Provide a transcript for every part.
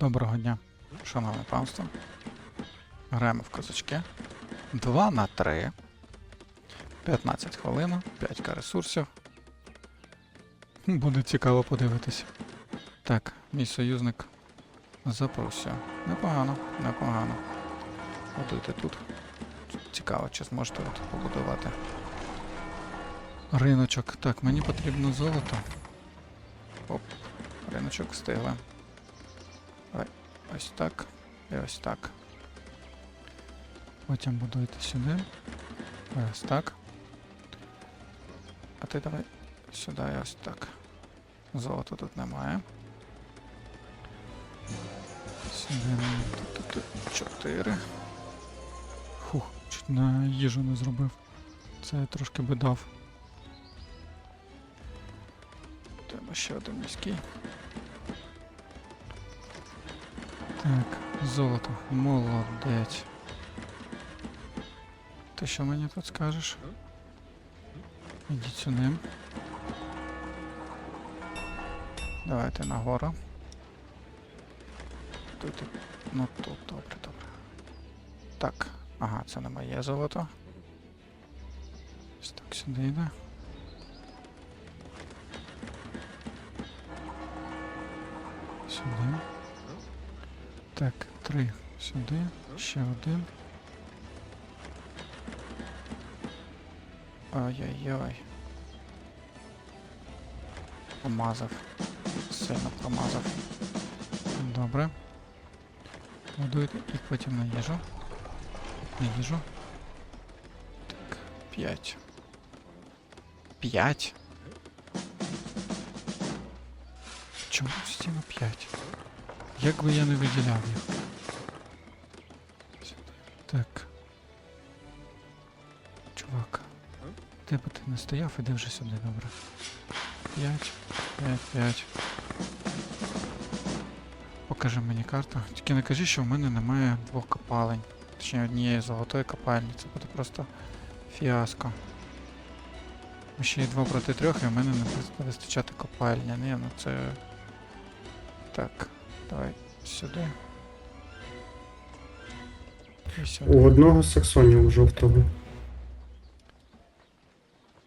Доброго дня, шановне панство. Граємо в козачки. 2 на 3. 15 хвилин, 5к ресурсів. Буде цікаво подивитися. Так, мій союзник запросив. Непогано, непогано. Будуйте тут. Цікаво, чи зможете тут побудувати. Риночок. Так, мені потрібно золото. Оп, риночок встигли. Ось так. І ось так. Потім будуйте сюди. Ось так. А ти давай сюди ось так. Золота тут немає. Сюди тут, тут, тут чотири. Фух, чуть на їжу не зробив. Це я трошки би дав. Треба ще один міський. Так, золото. Молодець. Ти що мені тут скажеш? Ідіть сюди. Давайте нагору. Тут. Ну тут, добре, добре. Так, ага, це не моє золото. Ось так сюди йде. Сюди. Так, три сюди, ще один. Ой-ой-ой. Промазав. Сильно промазав. Добре. Будуйте і потім на їжу. На їжу. Так, п'ять. П'ять? Чому стіна п'ять? Як би я не виділяв їх. Так. Чувак. Де би ти не стояв, іди вже сюди, добре. 5, 5, 5. Покажи мені карту. Тільки не кажи, що в мене немає двох копалень. Точніше однієї золотої копальні. Це буде просто фіаско. Ще й 2 проти 3, і в мене не буде вистачати копальня. Ні, ну це. Так, давай сюди. І сюди. У одного саксонів жовтого.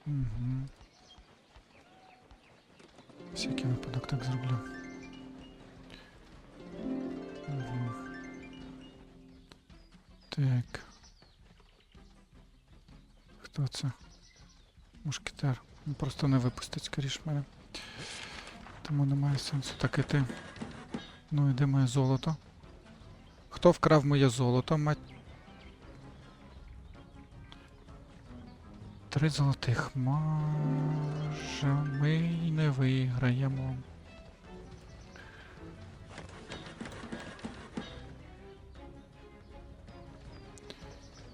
Угу. Всякий випадок так зроблю. Угу. Так. Хто це? Мушкетер. Він просто не випустить, скоріш мене. Тому немає сенсу так іти. Ну і де моє золото? Хто вкрав моє золото? Мать. Три золотих. Може ми й не виграємо.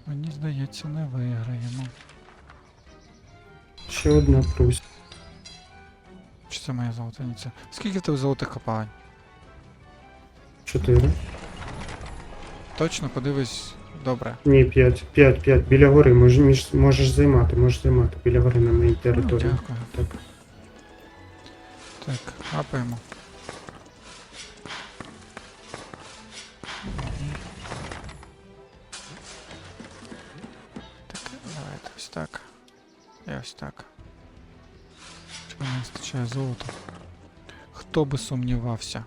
Мені здається, не виграємо. Ще одна прусь. Чи це моя золотаниця? Скільки в тебе золотих копань? 4. Точно подивись, добре. Ні, 5, 5, 5. Біля гори мож, між, можеш займати, можеш займати. Біля гори на моїй ну, території. дякую. Так. Так, хапаємо. Так, давайте ось так. І ось так. Чому не вистачає золота? Хто би сумнівався?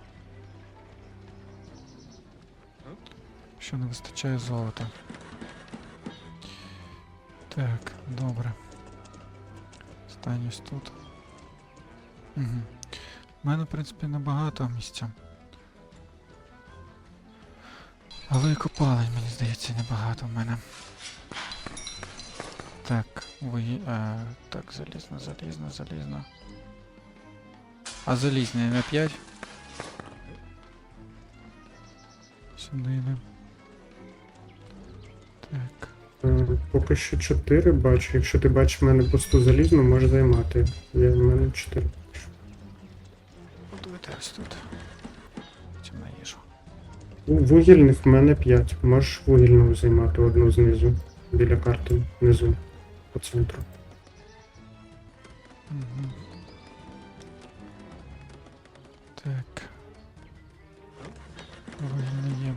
Що не вистачає золота. Так, добре. Стань тут. Угу. У мене, в принципі, небагато місця. Але і копалень, мені здається, небагато в мене. Так, ви. Е, так, залізно, залізно, залізно. А залізний на 5. Сюди йде. Поки що чотири бачу. Якщо ти бачиш в мене пусту залізну, можеш займати. Я в мене чотири. Будуйте ось тут. Чим на їжу. У вугільних в мене п'ять. Можеш вугільну займати одну знизу. Біля карти. Внизу. По центру. Угу. Так. Вугільне є.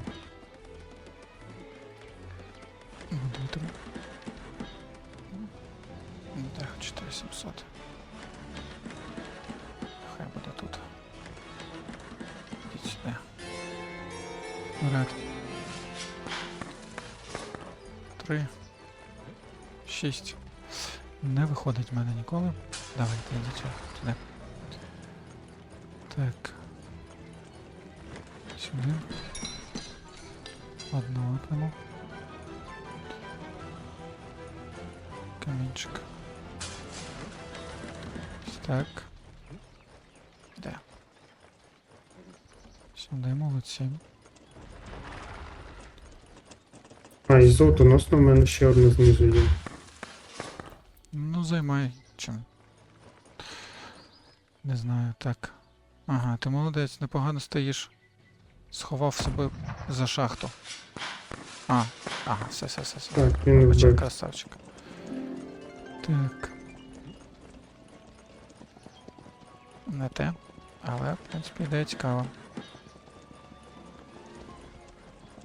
700. Хай буде тут. Ідіть сюди. Вряд. Три. Шість. Не виходить в мене ніколи. Давайте йдіть туди. Так. Сюди. Одну одному. Камінчик. Так. Де? Сюди молодці. А, і золотоносно в мене ще одне знизу є. Ну, займай чим. Не знаю, так. Ага, ти молодець, непогано стоїш. Сховав себе за шахту. А, ага, все, все, все, все. Так, він вбив. красавчик. Так. Не те, але, в принципі, ідея цікава.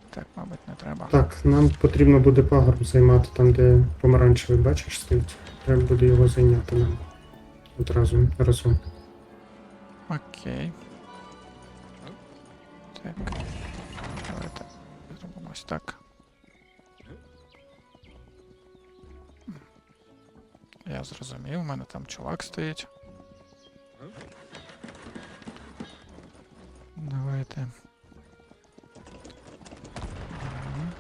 Так, мабуть, не треба. Так, нам потрібно буде пагорб займати там, де помаранчевий, бачиш, стоїть. Треба буде його зайняти нам. Одразу разом. Окей. Так. Давайте зробимо ось так. Я зрозумів, у мене там чувак стоїть. Давайте. Мгм.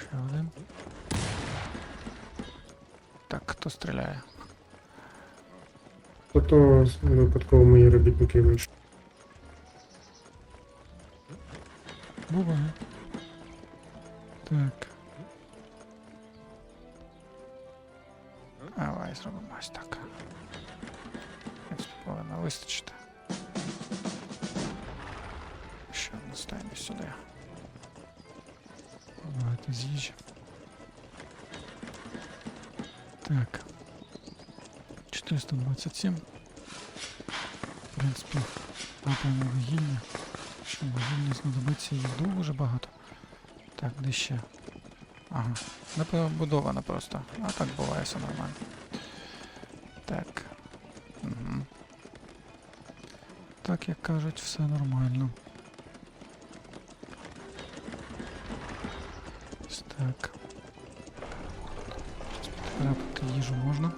Ще один. Так, хто стріляє? Ото випадково мої робітники вийшли. Буває. Ще одну сюди. Давайте з'їжджу. Так. 427. В принципі, напевно вугілля. Що вугілля знадобиться їх дуже багато. Так, де ще? Ага. Напевно, будована просто. А так буває все нормально. Так. Угу. Так, як кажуть, все нормально. підкрапати їжу можна.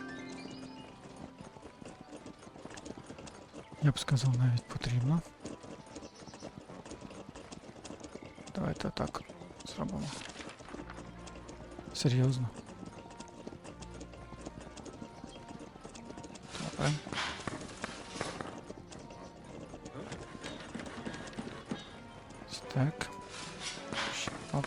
Я б сказав, навіть потрібно. Давайте так зробимо. Серйозно. Добре. Ось Так. Ще ап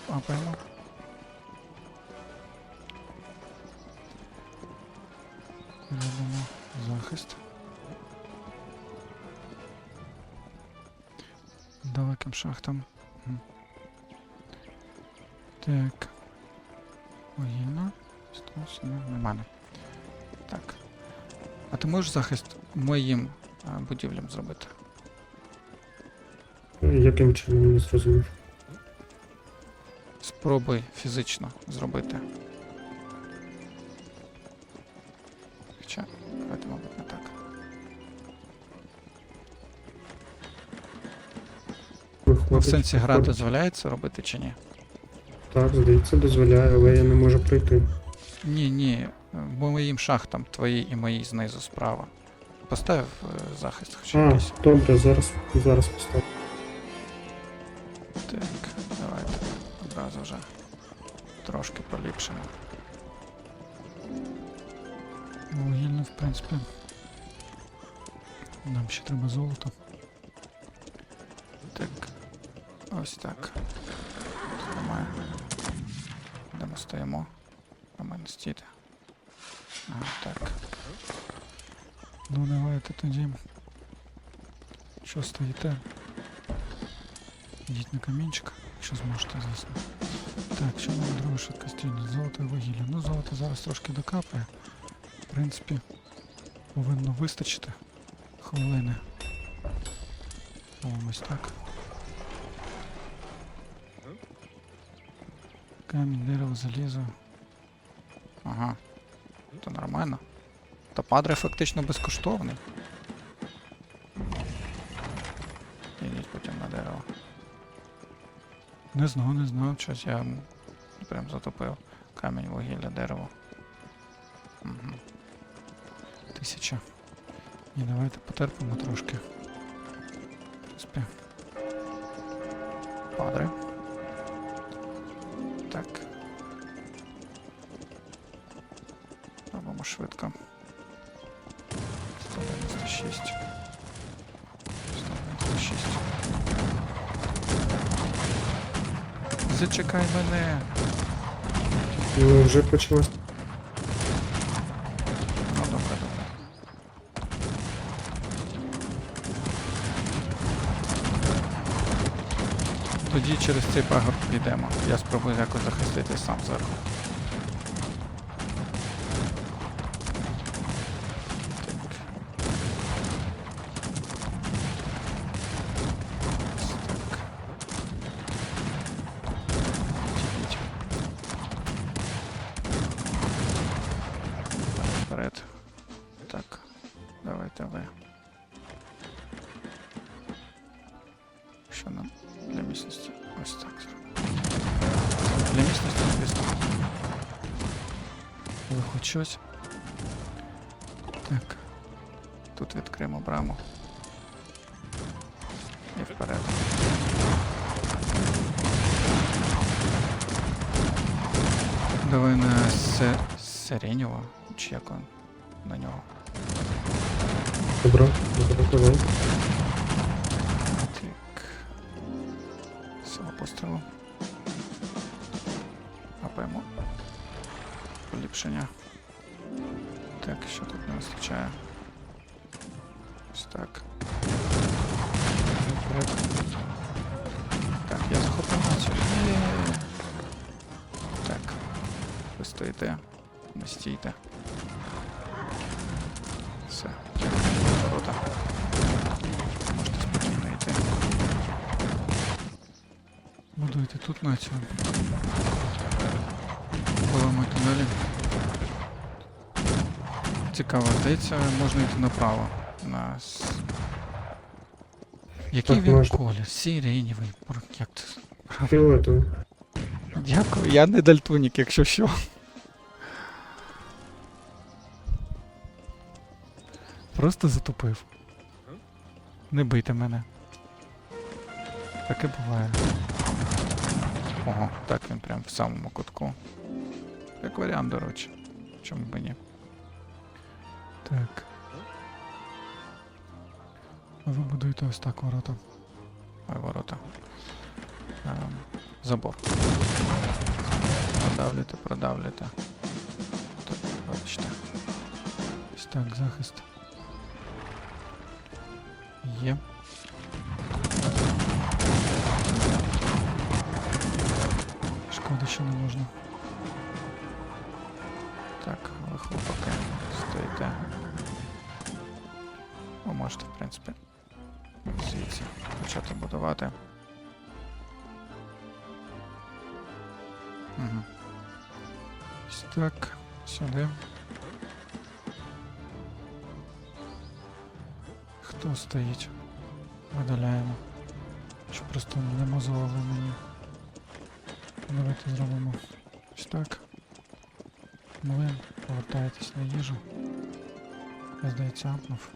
Шахтам. Так. Стос, ну, нормально. Так. А ти можеш захист моїм а, будівлям зробити? Яким чином не зрозумів? Спробуй фізично зробити. Хоча, давайте, мабуть, не в сенсі гра дозволяє це робити чи ні? Так, здається, дозволяє, але я не можу пройти. Ні, ні. Бо моїм шахтам твої і мої знизу справа. Постав е, захист хоч А, якийсь. добре, зараз, зараз поставлю. Так, давайте одразу вже трошки поліпшимо. Вугільне, в принципі. Нам ще треба золото. Так. Ось так. Тут немає. Де ми стоїмо? А ми не стійте. Ага, так. Ну давайте тоді. Що стоїте? Йдіть на камінчик, якщо зможете, звісно. Так, що нам друге швидкострільне? Золото і вугілля. Ну, золото зараз трошки докапає. В принципі, повинно вистачити хвилини. Ось так. Камінь, дерево, залізо. Ага. То нормально. Та падре фактично безкоштовний. Ідіть потім на дерево. Не знав, не знав, щось я прям затопив. Камінь, вугілля, дерево. Угу. Тисяча. І давайте потерпимо трошки. В принципі. Падре. Швидко. 196. 196. Зачекай мене. Ну, вже почалось. Ну, добре, добре. Тоді через цей пагорб підемо. Я спробую якось захистити сам зверху. Тут відкриємо браму. І вперед. Давай на се... Сиренєво, чи як он на нього. Добро, добро, давай. Далі. Цікаво, здається, можна йти направо. На... Який Так, він можна. колір? Сиренєвий. Як це? Фіолетовий. Дякую, я не дальтонік, якщо що. Просто затупив. Не бийте мене. Таке буває. Ого, так він прям в самому кутку. Як варіант, до речі. Чому б ні? Так. А ви будуєте ось так ворота. Ой, ворота. Ем, забор. Продавлюйте, продавлюйте. Так, вибачте. Ось так, захист. Є. Шкода, що не можна. Хлопаки стоїте. Ви можете, в принципі, звідси почати будувати. Угу. Ось так, сюди. Хто стоїть? Видаляємо. Щоб просто не мозолили мені. Давайте зробимо ось так. Ви повертаєтесь на їжу. Я здається, ампнув.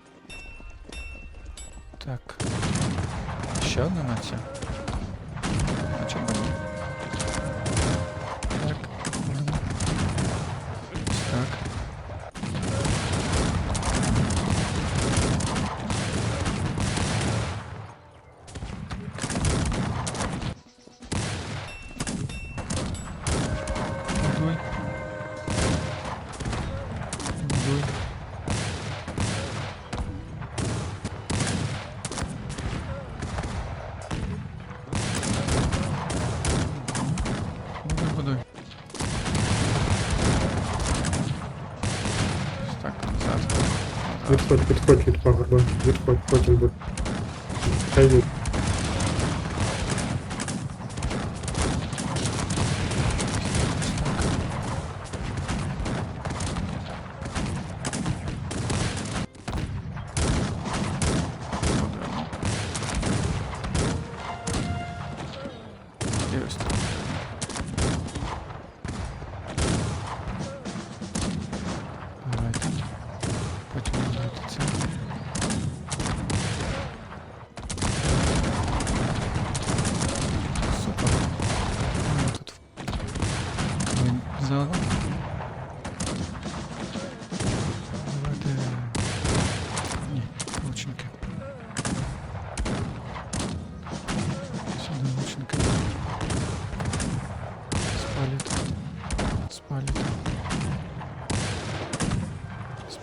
Так. Ще одна нація. А чому? Відходь, відходь від пагорба. Відходь, потім буде. Хай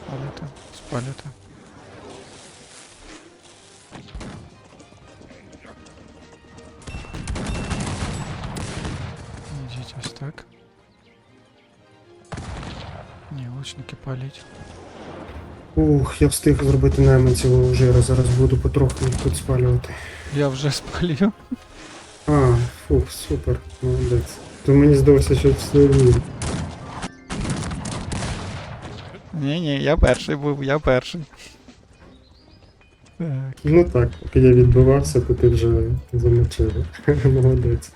від. спалюєте. Ідіть ось так. Ні, лучники палять. Ух, я встиг зробити найманців вже зараз буду потроху їх тут спалювати. Я вже спалю. А, фух, супер, молодець. То мені здалося, що все вірю. Ні, Ні, я перший був, я перший. Так. Ну так, поки я відбивався, то ти вже замочив. Молодець.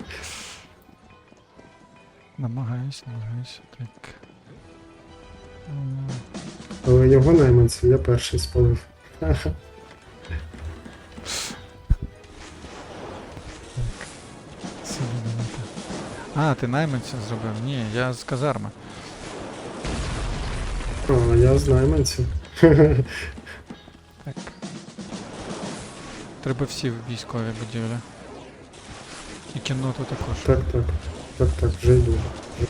Намагаюсь, намагаюсь. Так. Але його найманців я перший спалив. Ха-ха. Сюди давайте. А, ти найманця зробив? Ні, я з казарми. А, я з найманців. Так. Треба всі військові будівлі. І кінноту також. Так, так. Так, так, вже йду. Так.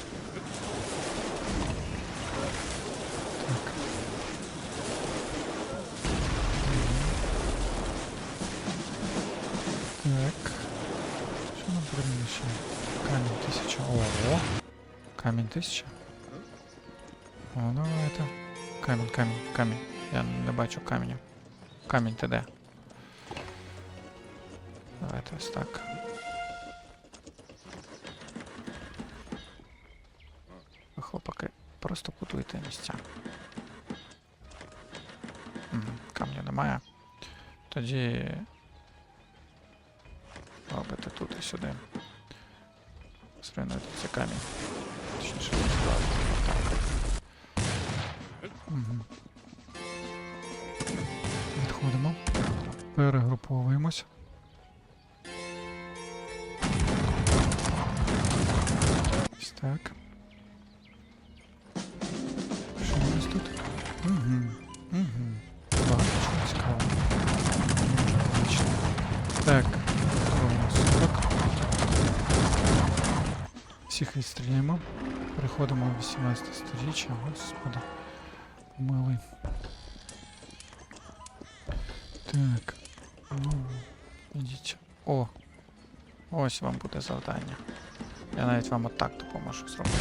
Що нам потрібно ще? Камінь тисяча. Ого. Камінь тисяча. О, давайте. Камінь, камінь, камінь. Я не бачу каменю. Камінь ти де? Давайте ось так. Ви, Хлопаки, просто будуйте місця. Мгм, Камню немає. Тоді Мгм. Відходимо. Перегруповуємось. Ось так. Що у нас тут? Угу. Угу. Багато чого цікавого. Так, ровно 40. Всіх відстріляємо. Переходимо в 18 сторіччя. Господи. Помилуй. Так. Ну, ідіть. О! Ось вам буде завдання. Я навіть вам отак допоможу зробити.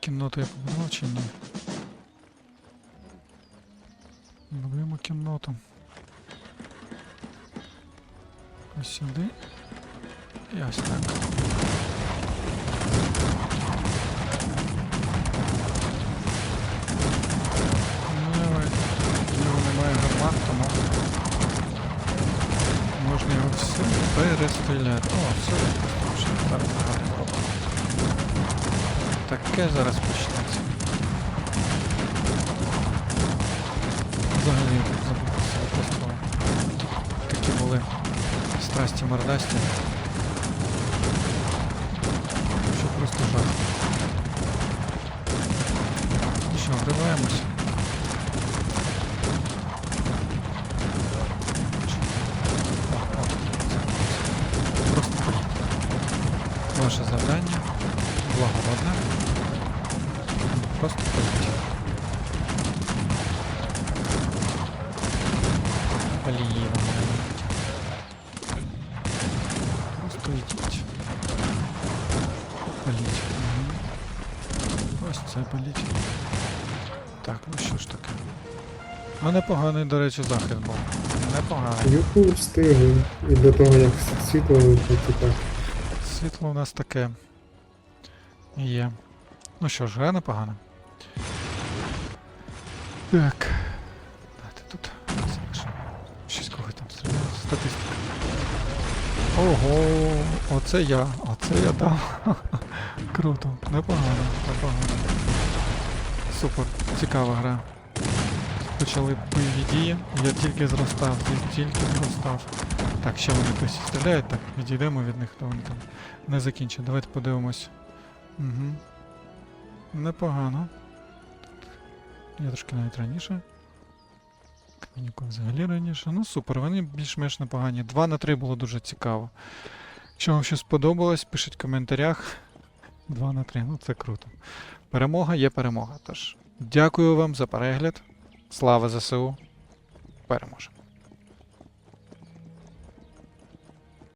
Кінноту я побудував чи ні? Будуємо кінноту. Ось сюди. І ось так. Ну, нього немає гармат, тому можна його все перестріляти. О, все, вже зараз гарно робимо. Таке зараз почнеться. Взагалі забутися просто такі були страсті мордасті. Що просто жах. Ну що, вриваємось. О, о, це- Просто політ. Ваше завдання благородне. Просто політ. Поліємо. Це політь. Так, ну що ж таке. А непоганий, до речі, захист був. Непоганий. Юху встигли. І до того, як світло вимкнути, так. Світло у нас таке. Є. Ну що ж, гра непогана. Так. Дайте тут. залишимо. Щось кого там стріляє. Статистика. Ого, оце я, оце я дав. Круто, непогано, непогано. Супер, цікава гра. Почали бойові дії, я тільки зростав, я тільки зростав. Так, ще вони досі стріляють, так, відійдемо від них, то вони там не закінчать. Давайте подивимось. Угу. Непогано. Я трошки навіть раніше. Нікого взагалі раніше. Ну супер, вони більш-менш непогані. 2 на 3 було дуже цікаво. Якщо вам щось сподобалось, пишіть в коментарях. 2 на 3, ну це круто. Перемога є перемога. Тож, дякую вам за перегляд. Слава ЗСУ. Переможемо.